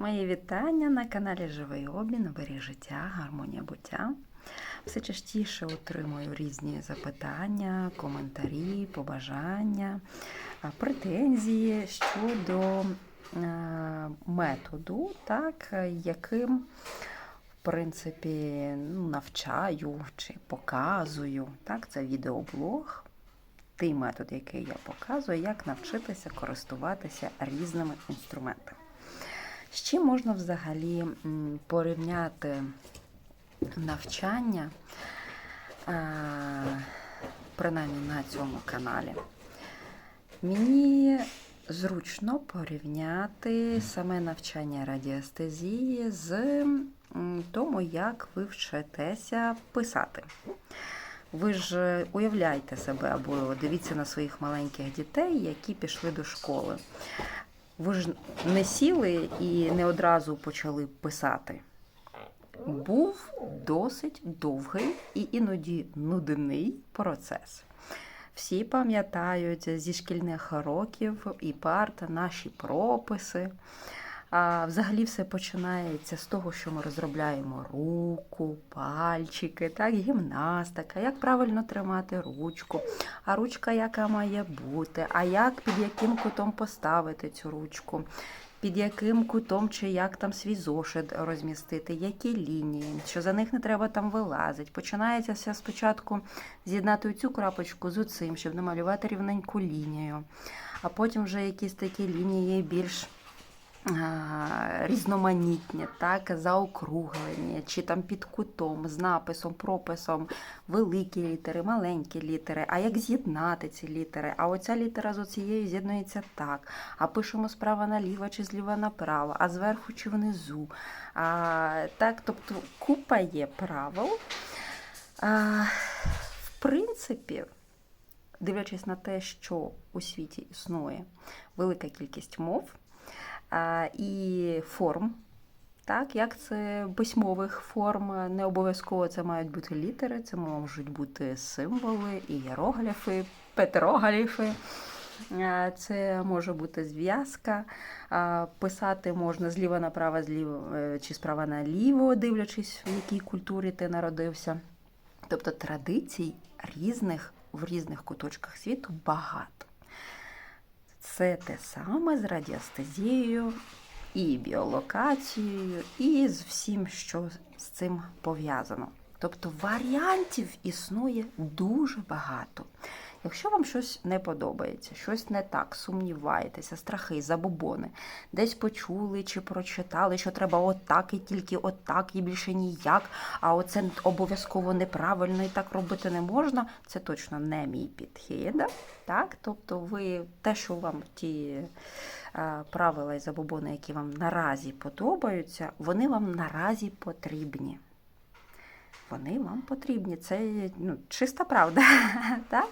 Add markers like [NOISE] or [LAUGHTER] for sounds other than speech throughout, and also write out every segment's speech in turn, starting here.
Мої вітання на каналі Живий Обмін, оберіг життя, гармонія буття. Все частіше отримую різні запитання, коментарі, побажання, претензії щодо е, методу, так, яким, в принципі, ну, навчаю чи показую. Так, це відеоблог. Той метод, який я показую, як навчитися користуватися різними інструментами. З чим можна взагалі порівняти навчання, е, принаймні на цьому каналі? Мені зручно порівняти саме навчання радіестезії з тому, як ви вчитеся писати. Ви ж уявляєте себе або дивіться на своїх маленьких дітей, які пішли до школи. Ви ж не сіли і не одразу почали писати. Був досить довгий і іноді нудний процес. Всі пам'ятають зі шкільних років і парт наші прописи. А взагалі все починається з того, що ми розробляємо руку, пальчики, так, гімнастика, як правильно тримати ручку, а ручка яка має бути, а як під яким кутом поставити цю ручку, під яким кутом чи як там свій зошит розмістити, які лінії, що за них не треба там вилазити. Починається все спочатку з'єднати цю крапочку з оцим, щоб намалювати рівненьку лінію, а потім вже якісь такі лінії більш різноманітні, так, заокруглені, чи там під кутом, з написом, прописом, великі літери, маленькі літери, а як з'єднати ці літери? А оця літера з оцією з'єднується так, а пишемо справа наліво чи зліва направо, а зверху чи внизу. А, так, Тобто купа є правил. А, в принципі, дивлячись на те, що у світі існує велика кількість мов і форм. Так, як це письмових форм, не обов'язково це мають бути літери, це можуть бути символи, ієрогліфи, петрогліфи. Це може бути зв'язка. Писати можна зліва направо, зліва е, чи справа наліво, дивлячись, в якій культурі ти народився. Тобто традицій різних в різних куточках світу багато. Це те саме з радіостезією і біолокацією, і з всім, що з цим пов'язано. Тобто варіантів існує дуже багато. Якщо вам щось не подобається, щось не так, сумніваєтеся, страхи, забобони, десь почули чи прочитали, що треба отак і тільки отак, і більше ніяк, а оце обов'язково неправильно і так робити не можна, це точно не мій підхід. Так? Тобто ви те, що вам ті е, правила і забобони, які вам наразі подобаються, вони вам наразі потрібні. Вони вам потрібні. Це ну, чиста правда. [LAUGHS] так?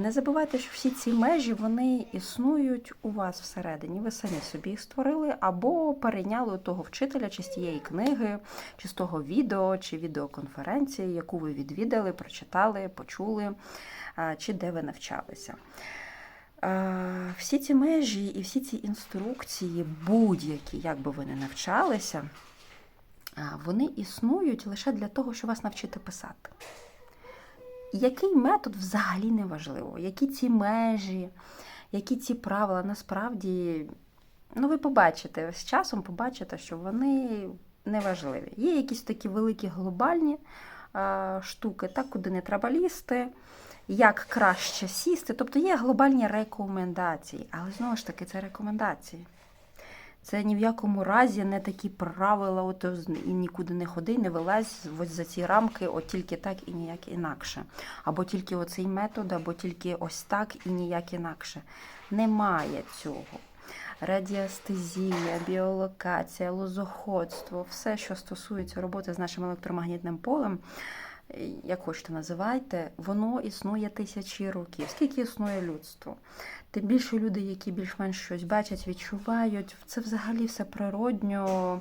Не забувайте, що всі ці межі вони існують у вас всередині. Ви самі собі їх створили, або перейняли у того вчителя чи з тієї книги, чи з того відео, чи відеоконференції, яку ви відвідали, прочитали, почули, чи де ви навчалися. Всі ці межі і всі ці інструкції, будь-які, як би ви не навчалися, вони існують лише для того, щоб вас навчити писати. Який метод взагалі не важливо, які ці межі, які ці правила насправді, ну ви побачите, з часом побачите, що вони не важливі. Є якісь такі великі глобальні штуки, так, куди не треба лізти, як краще сісти. Тобто є глобальні рекомендації, але знову ж таки, це рекомендації. Це ні в якому разі не такі правила, от і нікуди не ходи, не вилазь ось за ці рамки, от тільки так і ніяк інакше. Або тільки оцей метод, або тільки ось так і ніяк інакше. Немає цього. Радіастезія, біолокація, лозоходство, все, що стосується роботи з нашим електромагнітним полем, як хочете називайте, воно існує тисячі років. Скільки існує людство? Тим більше люди, які більш-менш щось бачать, відчувають, це взагалі все природньо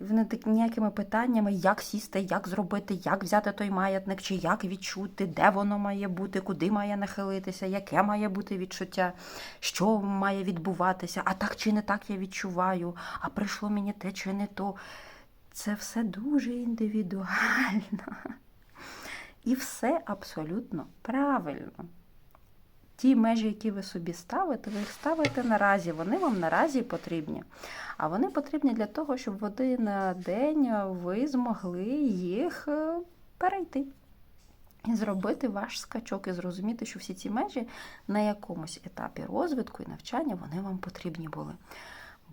вони так ніякими питаннями, як сісти, як зробити, як взяти той маятник, чи як відчути, де воно має бути, куди має нахилитися, яке має бути відчуття, що має відбуватися, а так чи не так я відчуваю, а прийшло мені те чи не то. Це все дуже індивідуально. І все абсолютно правильно. Ті межі, які ви собі ставите, ви їх ставите наразі. Вони вам наразі потрібні. А вони потрібні для того, щоб в один день ви змогли їх е, перейти. І зробити ваш скачок, і зрозуміти, що всі ці межі на якомусь етапі розвитку і навчання вони вам потрібні були.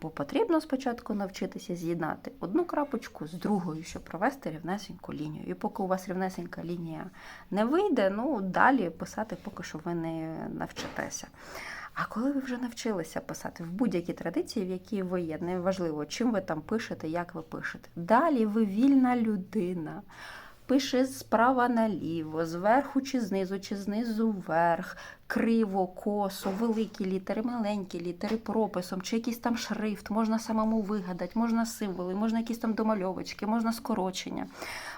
Бо потрібно спочатку навчитися з'єднати одну крапочку з другою, щоб провести рівнесеньку лінію. І поки у вас рівнесенька лінія не вийде, ну далі писати поки що ви не навчитеся. А коли ви вже навчилися писати в будь-якій традиції, в якій ви є, неважливо, чим ви там пишете, як ви пишете. Далі ви вільна людина. Пише справа наліво, зверху чи знизу, чи знизу вверх, криво, косо, великі літери, маленькі літери, прописом, чи якийсь там шрифт, можна самому вигадати, можна символи, можна якісь там домальовочки, можна скорочення,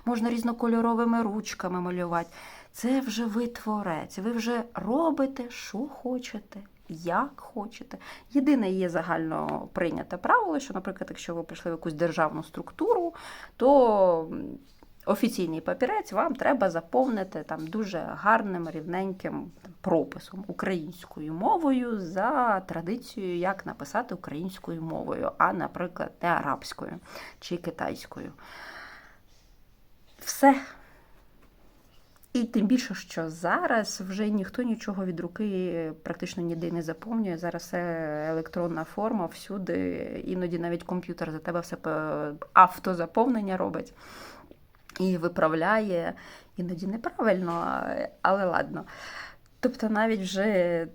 можна різнокольоровими ручками малювати. Це вже ви творець, ви вже робите, що хочете. Як хочете. Єдине є загально прийняте правило, що, наприклад, якщо ви прийшли в якусь державну структуру, то офіційний папірець вам треба заповнити там дуже гарним рівненьким прописом українською мовою за традицією, як написати українською мовою, а, наприклад, не арабською чи китайською. Все. І тим більше, що зараз вже ніхто нічого від руки практично ніде не заповнює. Зараз все електронна форма всюди, іноді навіть комп'ютер за тебе все автозаповнення робить і виправляє, іноді неправильно, але ладно. Тобто, навіть вже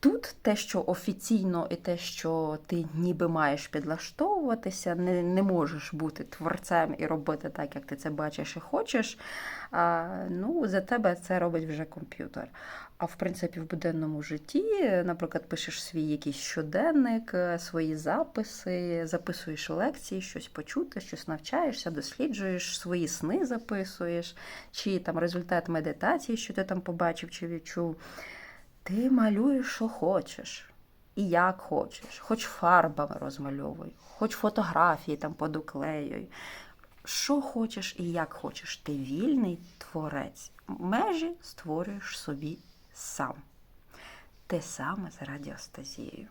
тут те, що офіційно, і те, що ти ніби маєш підлаштовуватися, не не можеш бути творцем і робити так, як ти це бачиш і хочеш. А, Ну, За тебе це робить вже комп'ютер. А в принципі, в буденному житті, наприклад, пишеш свій якийсь щоденник, свої записи, записуєш лекції, щось почути, щось навчаєшся, досліджуєш, свої сни записуєш, чи там результат медитації, що ти там побачив чи відчув. Ти малюєш, що хочеш, і як хочеш, хоч фарбами розмальовуй, хоч фотографії там подуклеюй. Що хочеш і як хочеш. Ти вільний творець. Межі створюєш собі сам. Те саме з радіостазією.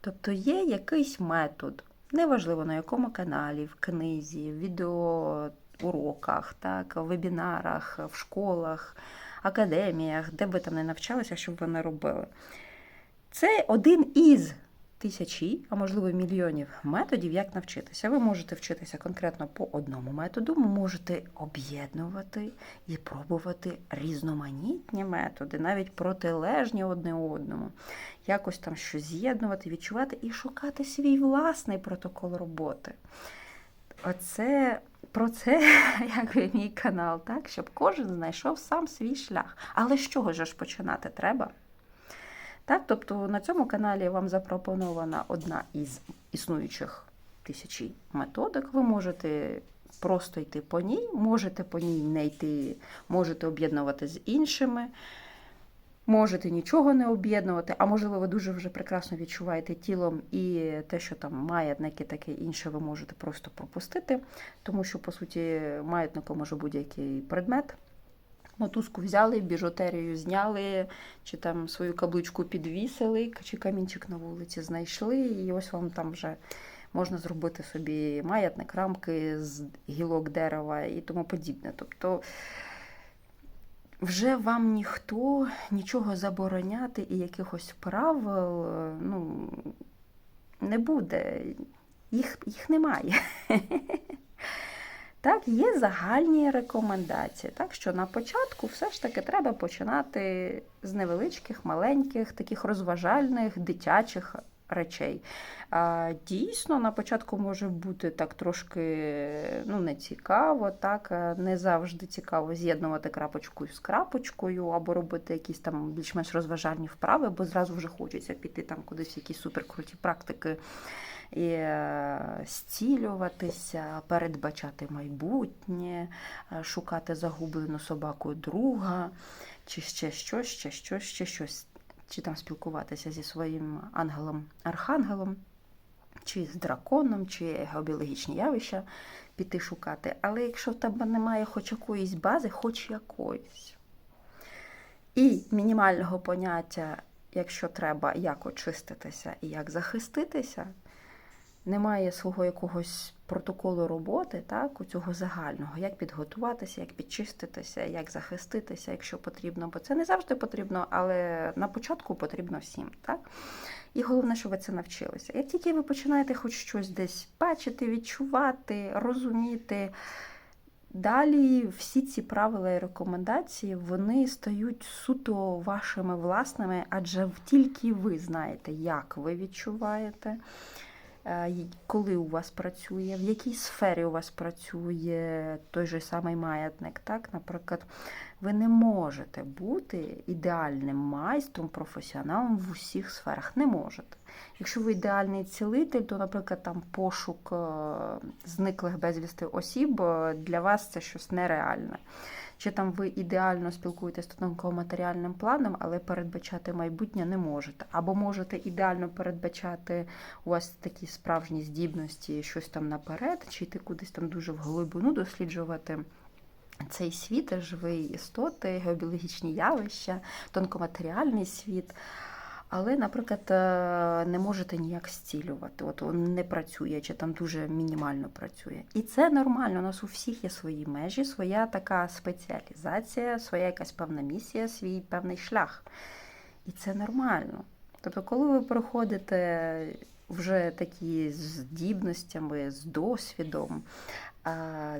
Тобто є якийсь метод, неважливо на якому каналі, в книзі, в відеоуроках, так, в вебінарах, в школах, академіях, де би там не навчалися, щоб б вони робили. Це один із тисячі, а можливо мільйонів методів, як навчитися. Ви можете вчитися конкретно по одному методу, можете об'єднувати і пробувати різноманітні методи, навіть протилежні одне одному. Якось там щось з'єднувати, відчувати і шукати свій власний протокол роботи. Оце про це, [LAUGHS] як і мій канал, так, щоб кожен знайшов сам свій шлях. Але з чого ж починати треба? Так, Тобто на цьому каналі вам запропонована одна із існуючих тисячі методик. Ви можете просто йти по ній, можете по ній не йти, можете об'єднувати з іншими. Можете нічого не об'єднувати, а можливо, ви дуже вже прекрасно відчуваєте тілом і те, що там маятники, таке інше, ви можете просто пропустити, тому що, по суті, маятником може будь-який предмет. Мотузку взяли, біжутерію зняли, чи там свою каблучку підвісили, чи камінчик на вулиці знайшли, і ось вам там вже можна зробити собі маятник, рамки з гілок дерева і тому подібне. Тобто вже вам ніхто нічого забороняти і якихось правил ну, не буде, їх, їх немає. [LAUGHS] Так, є загальні рекомендації. Так що на початку все ж таки треба починати з невеличких, маленьких, таких розважальних, дитячих речей. А, Дійсно, на початку може бути так трошки ну, нецікаво, так, не завжди цікаво з'єднувати крапочку з крапочкою, або робити якісь там більш-менш розважальні вправи, бо зразу вже хочеться піти там кудись в якісь суперкруті практики і е, зцілюватися, передбачати майбутнє, е, шукати загублену собаку друга, чи ще щось, ще щось, ще щось, чи там спілкуватися зі своїм ангелом-архангелом, чи з драконом, чи геобіологічні явища піти шукати. Але якщо в тебе немає хоч якоїсь бази, хоч якоїсь, і мінімального поняття, якщо треба, як очиститися і як захиститися, немає свого якогось протоколу роботи, так, у цього загального, як підготуватися, як підчиститися, як захиститися, якщо потрібно, бо це не завжди потрібно, але на початку потрібно всім. Так? І головне, щоб ви це навчилися. Як тільки ви починаєте хоч щось десь бачити, відчувати, розуміти, далі всі ці правила і рекомендації вони стають суто вашими власними, адже тільки ви знаєте, як ви відчуваєте. Е, Коли у вас працює, в якій сфері у вас працює той же самий маятник, так? Наприклад, ви не можете бути ідеальним майстром, професіоналом в усіх сферах. Не можете. Якщо ви ідеальний цілитель, то, наприклад, там пошук е, зниклих безвісти осіб е, для вас це щось нереальне. Чи там ви ідеально спілкуєтесь тонко-матеріальним планом, але передбачати майбутнє не можете. Або можете ідеально передбачати у вас такі справжні здібності, щось там наперед, чи йти кудись там дуже в глибину досліджувати. Цей світ, живі істоти, геобіологічні явища, тонкоматеріальний світ. Але, наприклад, е, не можете ніяк зцілювати. От не працює, чи там дуже мінімально працює. І це нормально. У нас у всіх є свої межі, своя така спеціалізація, своя якась певна місія, свій певний шлях. І це нормально. Тобто, коли ви приходите вже такі здібностями, з досвідом,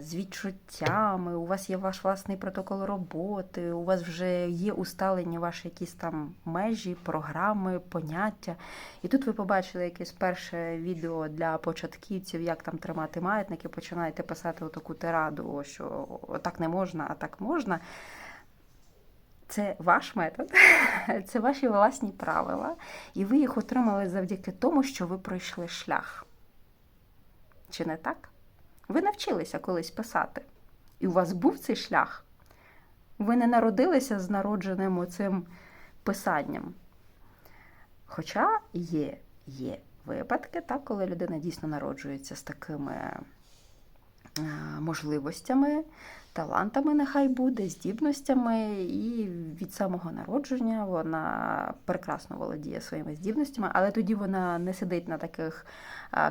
з відчуттями, у вас є ваш власний протокол роботи, у вас вже є усталені ваші якісь там межі, програми, поняття. І тут ви побачили якесь перше відео для початківців, як там тримати маятники, починаєте писати отаку тираду, що отак не можна, а так можна. Це ваш метод, [LAUGHS] це ваші власні правила, і ви їх отримали завдяки тому, що ви пройшли шлях. Чи не так? Ви навчилися колись писати, і у вас був цей шлях. Ви не народилися з народженим оцим писанням. Хоча є, є випадки, так, коли людина дійсно народжується з такими можливостями, талантами, нехай буде, здібностями, і від самого народження вона прекрасно володіє своїми здібностями, але тоді вона не сидить на таких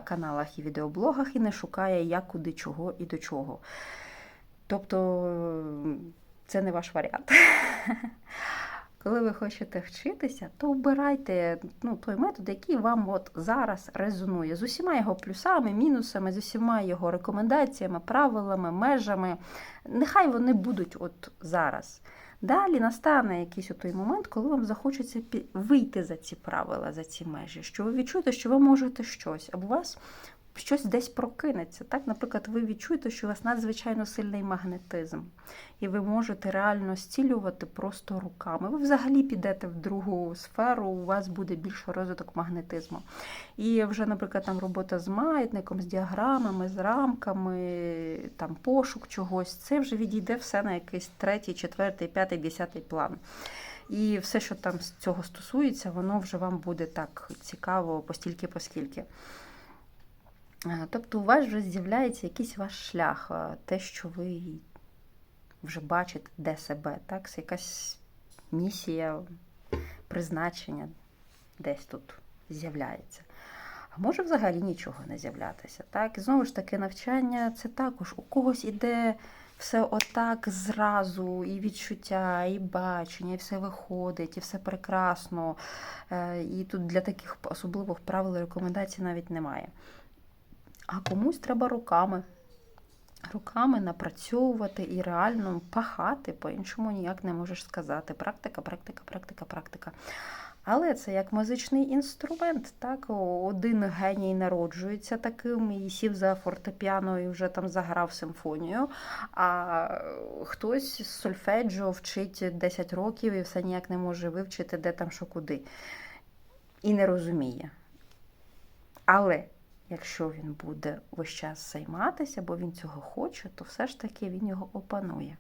каналах і відеоблогах і не шукає, як, куди, чого і до чого. Тобто це не ваш варіант. [LAUGHS] Коли ви хочете вчитися, то обирайте ну, той метод, який вам от зараз резонує з усіма його плюсами, мінусами, з усіма його рекомендаціями, правилами, межами. Нехай вони будуть от зараз. Далі настане якийсь той момент, коли вам захочеться вийти за ці правила, за ці межі, що ви відчуєте, що ви можете щось, або у вас щось десь прокинеться. Так, Наприклад, ви відчуєте, що у вас надзвичайно сильний магнетизм, і ви можете реально зцілювати просто руками. Ви взагалі підете в другу сферу, у вас буде більше розвиток магнетизму. І вже, наприклад, там робота з маятником, з діаграмами, з рамками, там пошук чогось, це вже відійде все на якийсь третій, четвертий, п'ятий, десятий план. І все, що там з цього стосується, воно вже вам буде так цікаво, постільки, поскільки. Тобто у вас вже з'являється якийсь ваш шлях, те, що ви вже бачите, де себе, так? Це якась місія, призначення десь тут з'являється. А може взагалі нічого не з'являтися. Так? І знову ж таки, навчання це також у когось іде все отак зразу, і відчуття, і бачення, і все виходить, і все прекрасно. І тут для таких особливих правил і рекомендацій навіть немає. А комусь треба руками. Руками напрацьовувати і реально пахати, по-іншому ніяк не можеш сказати. Практика, практика, практика, практика. Але це як музичний інструмент. так, Один геній народжується таким і сів за фортепіано і вже там заграв симфонію, а хтось з сольфеджіо вчить 10 років і все ніяк не може вивчити, де там що куди. І не розуміє. Але Якщо він буде весь час займатися, бо він цього хоче, то все ж таки він його опанує.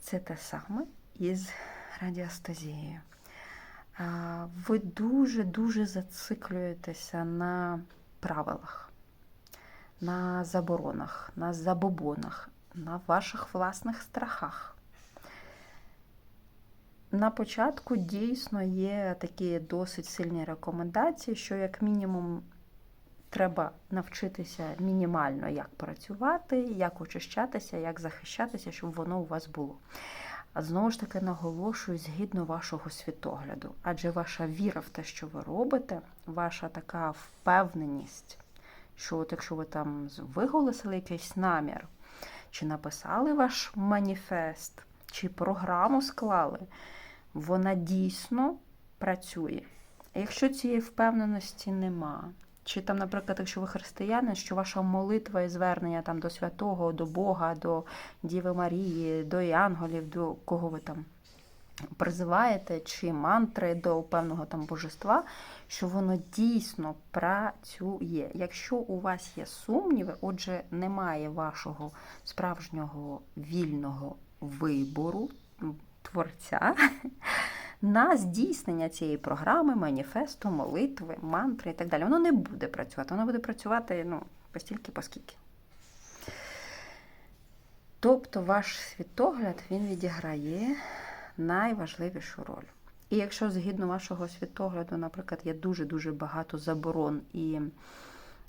Це те саме із радіостазією. А, Ви дуже-дуже зациклюєтеся на правилах, на заборонах, на забобонах, на ваших власних страхах. На початку дійсно є такі досить сильні рекомендації, що як мінімум треба навчитися мінімально, як працювати, як очищатися, як захищатися, щоб воно у вас було. А знову ж таки наголошую згідно вашого світогляду, адже ваша віра в те, що ви робите, ваша така впевненість, що от якщо ви там виголосили якийсь намір, чи написали ваш маніфест, чи програму склали, вона дійсно працює. А якщо цієї впевненості нема, чи там, наприклад, якщо ви християнин, що ваша молитва і звернення там до святого, до Бога, до Діви Марії, до янголів, до кого ви там призиваєте, чи мантри до певного там божества, що воно дійсно працює. Якщо у вас є сумніви, отже, немає вашого справжнього вільного вибору творця [LAUGHS] на здійснення цієї програми, маніфесту, молитви, мантри і так далі. Воно не буде працювати, воно буде працювати ну, постільки, поскільки. Тобто ваш світогляд він відіграє найважливішу роль. І якщо згідно вашого світогляду, наприклад, є дуже-дуже багато заборон і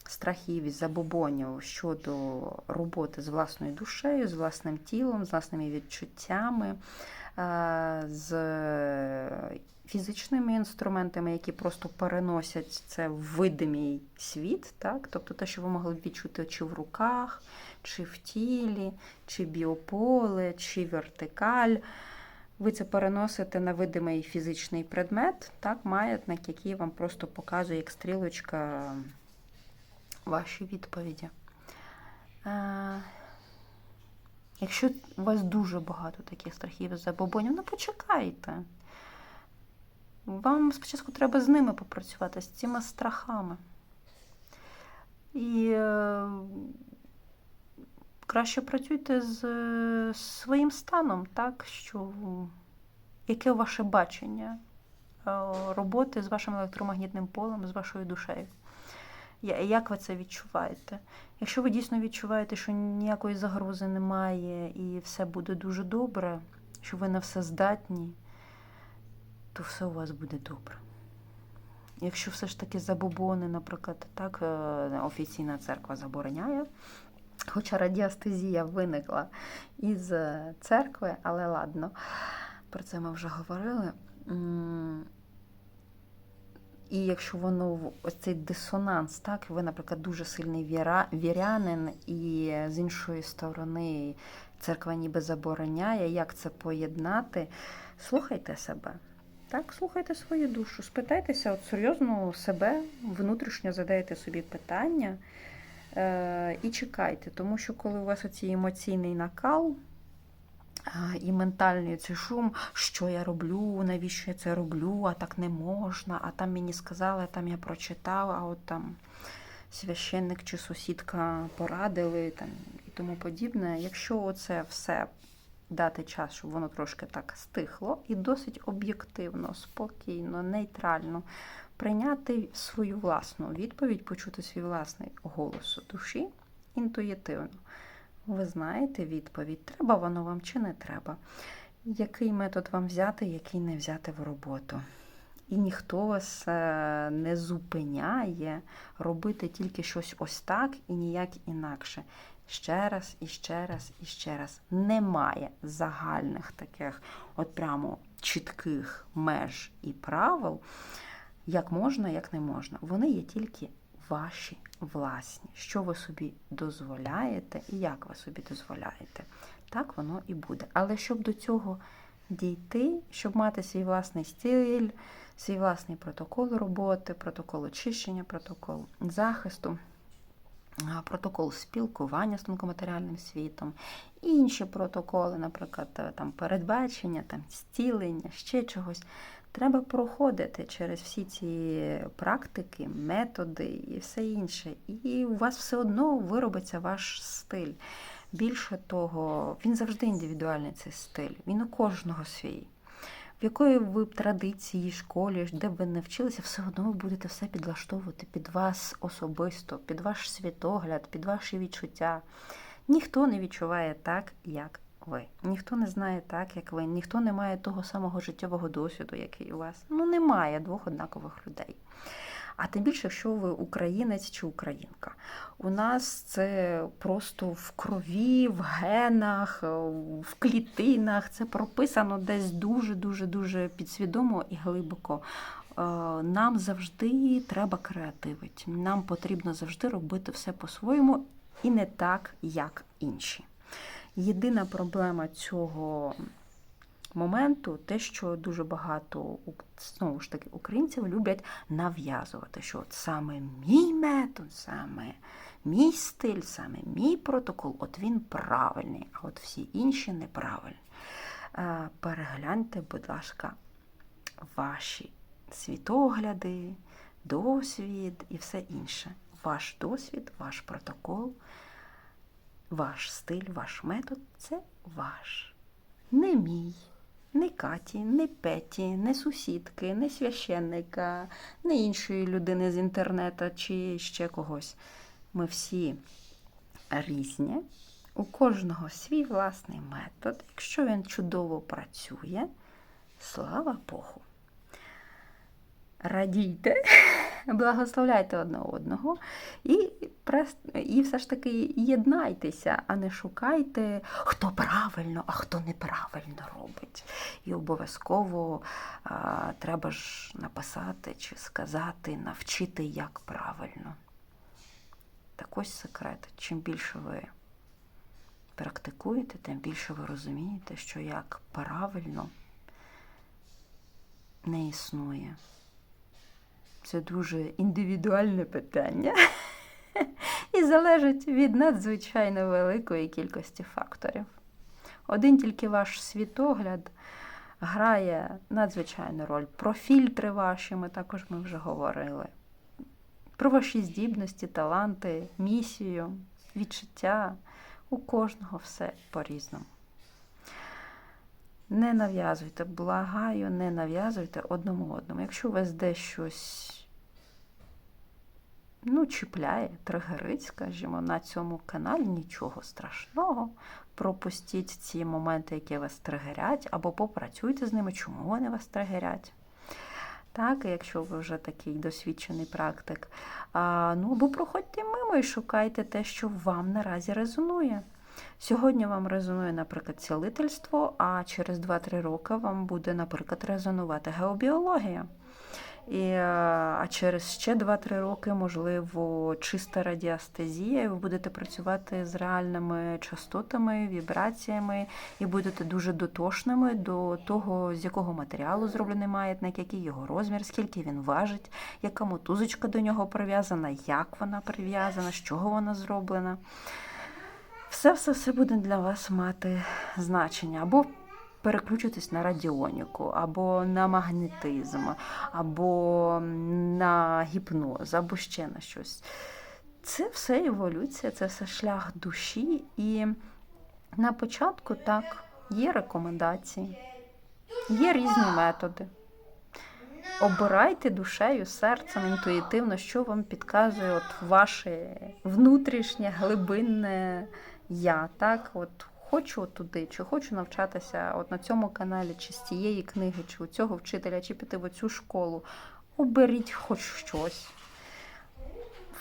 страхів і забобонів щодо роботи з власною душею, з власним тілом, з власними відчуттями, з фізичними інструментами, які просто переносять це в видимий світ, так? тобто те, що ви могли б відчути чи в руках, чи в тілі, чи біополе, чи вертикаль. Ви це переносите на видимий фізичний предмет, так, маятник, який вам просто показує як стрілочка ваші відповіді. Якщо у вас дуже багато таких страхів забобонів, ну почекайте. Вам спочатку треба з ними попрацювати, з цими страхами. І е, краще працюйте з е, своїм станом, так, що яке ваше бачення е, роботи з вашим електромагнітним полем, з вашою душею. Як ви це відчуваєте? Якщо ви дійсно відчуваєте, що ніякої загрози немає і все буде дуже добре, що ви на все здатні, то все у вас буде добре. Якщо все ж таки забобони, наприклад, так, е, офіційна церква забороняє, хоча радіастезія виникла із е, церкви, але ладно, про це ми вже говорили. І якщо воно ось цей дисонанс, так, ви, наприклад, дуже сильний віра, вірянин, і з іншої сторони церква ніби забороняє, як це поєднати, слухайте себе. Так, слухайте свою душу, спитайтеся, от серйозно себе, внутрішньо задаєте собі питання і чекайте, тому що коли у вас оцей емоційний накал, і ментальний цей шум, що я роблю, навіщо я це роблю, а так не можна, а там мені сказали, а там я прочитала, а от там священник чи сусідка порадили там, і тому подібне. Якщо це все дати час, щоб воно трошки так стихло, і досить об'єктивно, спокійно, нейтрально прийняти свою власну відповідь, почути свій власний голос душі інтуїтивно. Ви знаєте відповідь, треба воно вам чи не треба. Який метод вам взяти, який не взяти в роботу. І ніхто вас е, не зупиняє робити тільки щось ось так і ніяк інакше. Ще раз, і ще раз, і ще раз. Немає загальних таких, от прямо чітких меж і правил, як можна, як не можна. Вони є тільки ваші власні, що ви собі дозволяєте і як ви собі дозволяєте. Так воно і буде. Але щоб до цього дійти, щоб мати свій власний стиль, свій власний протокол роботи, протокол очищення, протокол захисту. Протокол спілкування з тонкоматеріальним світом, інші протоколи, наприклад, там передбачення, там зцілення, ще чогось. Треба проходити через всі ці практики, методи і все інше. І у вас все одно виробиться ваш стиль. Більше того, він завжди індивідуальний цей стиль. Він у кожного свій. В якої ви традиції, школі, де б ви не вчилися, все одно ви будете все підлаштовувати під вас особисто, під ваш світогляд, під ваші відчуття. Ніхто не відчуває так, як ви. Ніхто не знає так, як ви, ніхто не має того самого життєвого досвіду, який у вас. Ну, немає двох однакових людей. А тим більше, якщо ви українець чи українка. У нас це просто в крові, в генах, в клітинах. Це прописано десь дуже-дуже дуже підсвідомо і глибоко. Е, Нам завжди треба креативити. Нам потрібно завжди робити все по-своєму і не так, як інші. Єдина проблема цього моменту те, що дуже багато знову ж таки українців люблять нав'язувати, що от саме мій метод, саме мій стиль, саме мій протокол, от він правильний, а от всі інші неправильні. Е, Перегляньте, будь ласка, ваші світогляди, досвід і все інше. Ваш досвід, ваш протокол, ваш стиль, ваш метод це ваш. Не мій, не Каті, не Петі, не сусідки, не священника, не іншої людини з інтернету чи ще когось. Ми всі різні. У кожного свій власний метод. Якщо він чудово працює, слава Богу. Радійте, благословляйте одне одного і, і все ж таки єднайтеся, а не шукайте, хто правильно, а хто неправильно робить. І обов'язково треба ж написати чи сказати, навчити, як правильно. Так ось секрет. Чим більше ви практикуєте, тим більше ви розумієте, що як правильно не існує. Це дуже індивідуальне питання [LAUGHS] і залежить від надзвичайно великої кількості факторів. Один тільки ваш світогляд грає надзвичайну роль. Про фільтри ваші ми також ми вже говорили. Про ваші здібності, таланти, місію, відчуття. У кожного все по-різному. Не нав'язуйте, благаю, не нав'язуйте одному одному. Якщо вас десь щось ну, чіпляє, тригерить, скажімо, на цьому каналі нічого страшного. Пропустіть ці моменти, які вас тригерять, або попрацюйте з ними, чому вони вас тригерять. Так, якщо ви вже такий досвідчений практик, а, ну або проходьте мимо і шукайте те, що вам наразі резонує. Сьогодні вам резонує, наприклад, цілительство, а через 2-3 роки вам буде, наприклад, резонувати геобіологія. І, е, а через ще 2-3 роки, можливо, чиста радіастезія, і ви будете працювати з реальними частотами, вібраціями, і будете дуже дотошними до того, з якого матеріалу зроблений маятник, який його розмір, скільки він важить, яка мотузочка до нього прив'язана, як вона прив'язана, з чого вона зроблена. Все, все, все буде для вас мати значення. Або переключитись на радіоніку, або на магнетизм, або на гіпноз, або ще на щось. Це все еволюція, це все шлях душі. І на початку так, є рекомендації, є різні методи. Обирайте душею, серцем, інтуїтивно, що вам підказує от ваше внутрішнє, глибинне я. Так, от хочу туди, чи хочу навчатися от на цьому каналі, чи з цієї книги, чи у цього вчителя, чи піти в оцю школу. Оберіть хоч щось.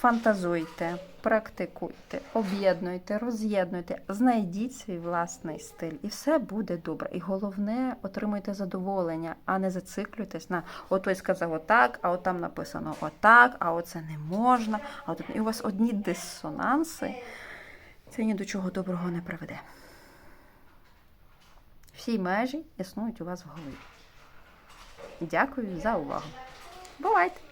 Фантазуйте, практикуйте, об'єднуйте, роз'єднуйте, знайдіть свій власний стиль, і все буде добре. І головне, отримуйте задоволення, а не зациклюйтесь на от той сказав отак, а от там написано отак, а оце не можна. А от і у вас одні дисонанси. Це ні до чого доброго не приведе. Всі межі існують у вас в голові. Дякую за увагу. Бувайте!